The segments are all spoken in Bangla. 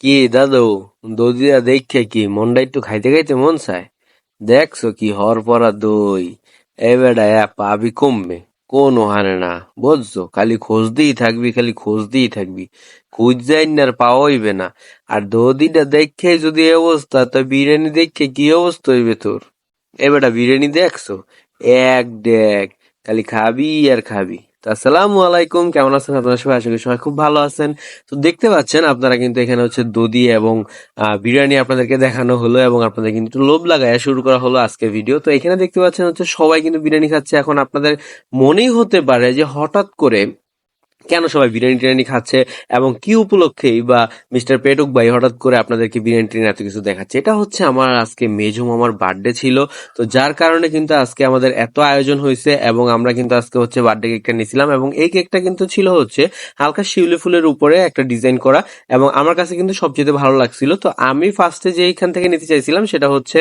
কি দাদু দদিয়া দেখে কি মনটা একটু খাইতে খাইতে মন চায়? দেখছ কি হর পরা দই? এ পাবি কমবে। কোন হানে না, বুঝছ? খালি খোঁজ দিই থাকবি, খালি খোঁজ দিই থাকবি। খুঁজ যাই না আর পাওয়া হইবে না। আর দদিটা দেখে যদি অবস্থা, তো বিরিয়ানি দেখে কি অবস্থা হইবে তোর? এ বেটা বিরিয়ানি দেখছ? এক দেখ, খালি খাবি আর খাবি। আসসালামু আলাইকুম, কেমন আছেন আপনারা সবাই? আশা করি সবাই খুব ভালো আছেন। তো দেখতে পাচ্ছেন, আপনারা কিন্তু এখানে হচ্ছে দদি এবং বিরিয়ানি আপনাদেরকে দেখানো হলো এবং আপনাদের কিন্তু লোভ লাগায় শুরু করা হলো আজকে ভিডিও তো এখানে দেখতে পাচ্ছেন হচ্ছে সবাই কিন্তু বিরিয়ানি খাচ্ছে। এখন আপনাদের মনেই হতে পারে যে হঠাৎ করে কেন সবাই বিরিয়ানি টিরিয়ানি খাচ্ছে এবং কি উপলক্ষেই বা মিস্টার পেটুক ভাই হঠাৎ করে আপনাদেরকে বিরিয়ানি টিরিয়ানি এত কিছু দেখাচ্ছে? এটা হচ্ছে আমার আজকে মেজু মামার বার্থডে ছিল। তো যার কারণে কিন্তু আজকে আমাদের এত আয়োজন হয়েছে এবং আমরা কিন্তু আজকে হচ্ছে বার্থডে কেকটা নিয়েছিলাম এবং এই কেকটা কিন্তু ছিল হচ্ছে হালকা শিউলি ফুলের উপরে একটা ডিজাইন করা এবং আমার কাছে কিন্তু সবচেয়ে ভালো লাগছিল। তো আমি ফার্স্টে যে এইখান থেকে নিতে চাইছিলাম সেটা হচ্ছে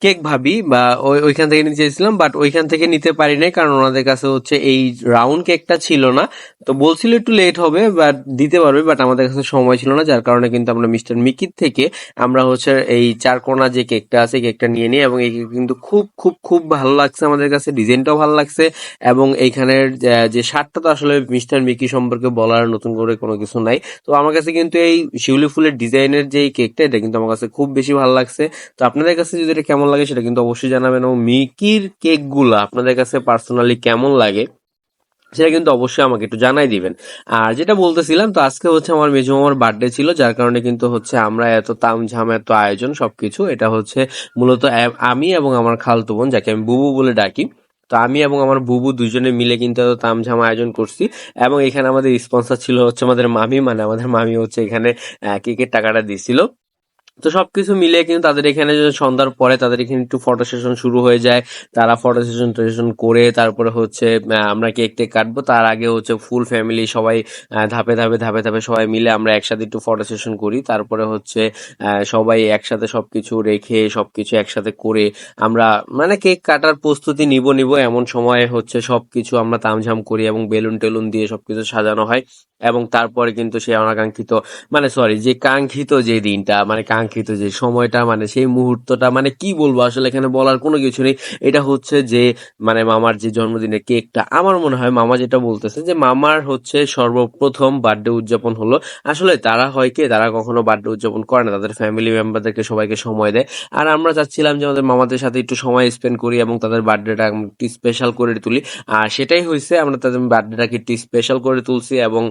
কেক ভাবি বা ওই- ওইখান থেকে নিতে চেয়েছিলাম বাট ওইখান থেকে নিতে পারি নাই, কারণ ওনাদের কাছে হচ্ছে এই রাউন্ড কেকটা ছিল না। তো বলছিল একটু লেট হবে বাট দিতে পারবে বাট আমাদের কাছে সময় ছিল না, যার কারণে কিন্তু আমরা মিস্টার মিকির থেকে আমরা হচ্ছে এই চারকোনা যে কেকটা আছে কেকটা নিয়ে নিই এবং এই কেক কিন্তু খুব খুব খুব ভালো লাগছে আমাদের কাছে ডিজাইনটাও ভালো লাগছে, এবং এইখানের যে- শার্টটা তো আসলে মিস্টার মিকি সম্পর্কে বলার, নতুন করে কোনো কিছু নাই। তো আমার কাছে কিন্তু এই শিউলি ফুলের ডিজাইনের যে কেকটা এটা কিন্তু আমার কাছে খুব বেশি ভালো লাগছে। তো আপনাদের কাছে যদি এটা কেমন লাগে, সেটা কিন্তু অবশ্যই জানাবেন, এবং মিকির কেকগুলো আপনাদের কাছে পার্সোনালি কেমন লাগে? সেটা কিন্তু অবশ্যই আমাকে একটু জানাই দিবেন। আর যেটা বলতেছিলাম, তো আজকে হচ্ছে আমার মেজো মামার বার্থডে ছিল, যার কারণে কিন্তু হচ্ছে আমরা এত তামঝাম, এত আয়োজন সবকিছু, এটা হচ্ছে মূলত আমি এবং আমার খালতো বোন, যাকে আমি বুবু বলে ডাকি। তো আমি এবং আমার বুবু দুজনে মিলে কিন্তু এত তামঝাম আয়োজন করছি এবং এখানে আমাদের স্পন্সর ছিল হচ্ছে আমাদের মামি মানে আমাদের মামি হচ্ছে এখানে কেকের টাকাটা দিছিল। তো সবকিছু মিলে কিন্তু তাদের এখানে সন্ধ্যার পরে তাদের এখানে একটু ফটো সেশন শুরু হয়ে যায়। তারা ফটো সেশন টেশন করে তারপরে হচ্ছে আমরা কেক টেক কাটবো। তার আগে হচ্ছে ফুল ফ্যামিলি সবাই ধাপে ধাপে ধাপে ধাপে সবাই মিলে আমরা একসাথে একটু ফটো সেশন করি। তারপরে হচ্ছে সবাই একসাথে সবকিছু রেখে সবকিছু একসাথে করে আমরা মানে কেক কাটার প্রস্তুতি নিব নিব। এমন সময় হচ্ছে সবকিছু আমরা তামঝাম করি এবং বেলুন টেলুন দিয়ে সবকিছু সাজানো হয়। এবং তারপরে কিন্তু সেই অনাকাঙ্ক্ষিত মানে সরি যে কাঙ্ক্ষিত যে দিনটা মানে কাঙ্ক্ষিত যে সময়টা মানে সেই মুহূর্তটা মানে কি বলব, আসলে এখানে বলার কোনো কিছু নেই। এটা হচ্ছে যে মানে মামার যে জন্মদিনের কেকটা, আমার মনে হয় মামা যেটা বলতেছে যে, মামার হচ্ছে সর্বপ্রথম বার্থডে উদযাপন হলো। আসলে তারা হয় কি, তারা কখনো বার্থডে উদযাপন করে না, তাদের ফ্যামিলি মেম্বারদেরকে সবাইকে সময় দেয়। আর আমরা চাচ্ছিলাম যে, আমাদের মামাদের সাথে একটু সময় স্পেন্ড করি এবং তাদের বার্থডেটা একটু স্পেশাল করে তুলি। আর সেটাই হয়েছে আমরা তাদের বার্থডেটাকে একটু স্পেশাল করে তুলছি এবং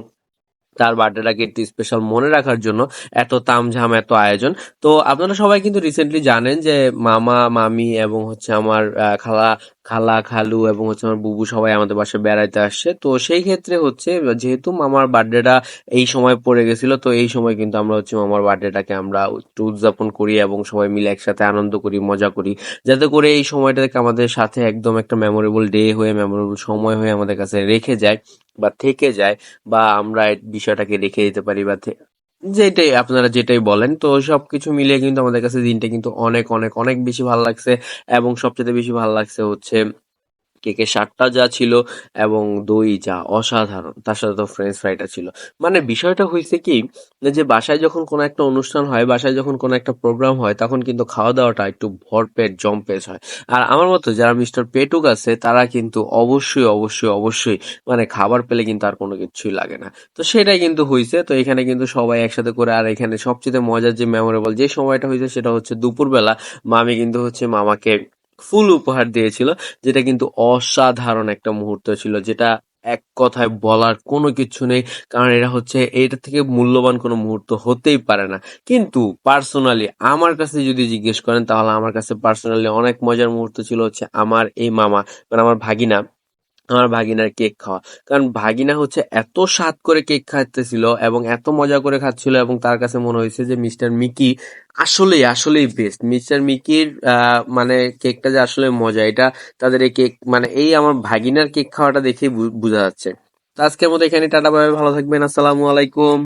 তার বার্থডেটাকে একটু স্পেশাল মনে রাখার জন্য এত তামঝাম, এত আয়োজন। তো আপনারা সবাই কিন্তু রিসেন্টলি জানেন যে মামা, মামি এবং হচ্ছে আমার খালা খালা, খালু এবং হচ্ছে আমার বুবু সবাই আমাদের বাসায় বেড়াইতে আসছে। তো সেই ক্ষেত্রে হচ্ছে যেহেতু মামার বার্থডেটা এই সময় পড়ে গেছিল, তো এই সময় কিন্তু আমরা হচ্ছে মামার বার্থডেটাকে আমরা একটু উদযাপন করি এবং সবাই মিলে একসাথে আনন্দ করি, মজা করি। যাতে করে এই সময়টাকে আমাদের সাথে একদম একটা মেমোরেবল ডে হয়ে মেমোরেবল সময় হয়ে আমাদের কাছে রেখে যায়। বা থেকে যায় বা আমরা বিষয়টাকে রেখে দিতে পারি বা যেটাই আপনারা যেটাই বলেন, তো সবকিছু মিলিয়ে কিন্তু আমাদের কাছে দিনটা কিন্তু অনেক অনেক অনেক বেশি ভালো লাগছে এবং সবচেয়ে বেশি ভালো লাগছে হচ্ছে কেকের স্বাদটা যা ছিল এবং দই যা অসাধারণ, তার সাথে তো ফ্রেঞ্চ ফ্রাইটা ছিল। মানে বিষয়টা হয়েছে কি যে বাসায় যখন কোনো একটা অনুষ্ঠান হয়, বাসায় যখন কোনো একটা প্রোগ্রাম হয়, তখন কিন্তু খাওয়া দাওয়াটা একটু ভরপেট জম্পেশ হয়। আর আমার মতো যারা মিস্টার পেটুক আছে, তারা কিন্তু অবশ্যই অবশ্যই অবশ্যই মানে খাবার পেলে কিন্তু আর কোনো কিছুই লাগে না। তো সেটাই কিন্তু হয়েছে তো এখানে কিন্তু সবাই একসাথে করে, আর এখানে সবচেয়ে মজার যে মেমোরেবল যে সময়টা হয়েছে সেটা হচ্ছে দুপুরবেলা। মামি কিন্তু হচ্ছে মামাকে ফুল উপহার দিয়েছিল, যেটা কিন্তু অসাধারণ একটা মুহূর্ত ছিল, যেটা এক কথায় বলার কোনো কিছু নেই, কারণ এটা হচ্ছে, এটা থেকে মূল্যবান কোনো মুহূর্ত হতেই পারে না। কিন্তু পার্সোনালি আমার কাছে যদি জিজ্ঞেস করেন, তাহলে আমার কাছে পার্সোনালি অনেক মজার মুহূর্ত ছিল হচ্ছে আমার এই মামা মানে আমার ভাগিনা। আমার ভাগিনার কেক খাওয়া। কারণ ভাগিনা হচ্ছে এত স্বাদ করে কেক খাচ্ছিল এবং এত মজা করে খাচ্ছিল এবং তার কাছে মনে হয়েছে যে মিস্টার মিকি আসলেই আসলেই বেস্ট মিস্টার মিকির মানে কেকটা যে আসলে মজা এটা তাদের এই কেক মানে এই আমার ভাগিনার কেক খাওয়াটা দেখেই বোঝা যাচ্ছে। তো আজকের মতো এখানে টাটা বাই, ভালো থাকবেন আসসালামু আলাইকুম।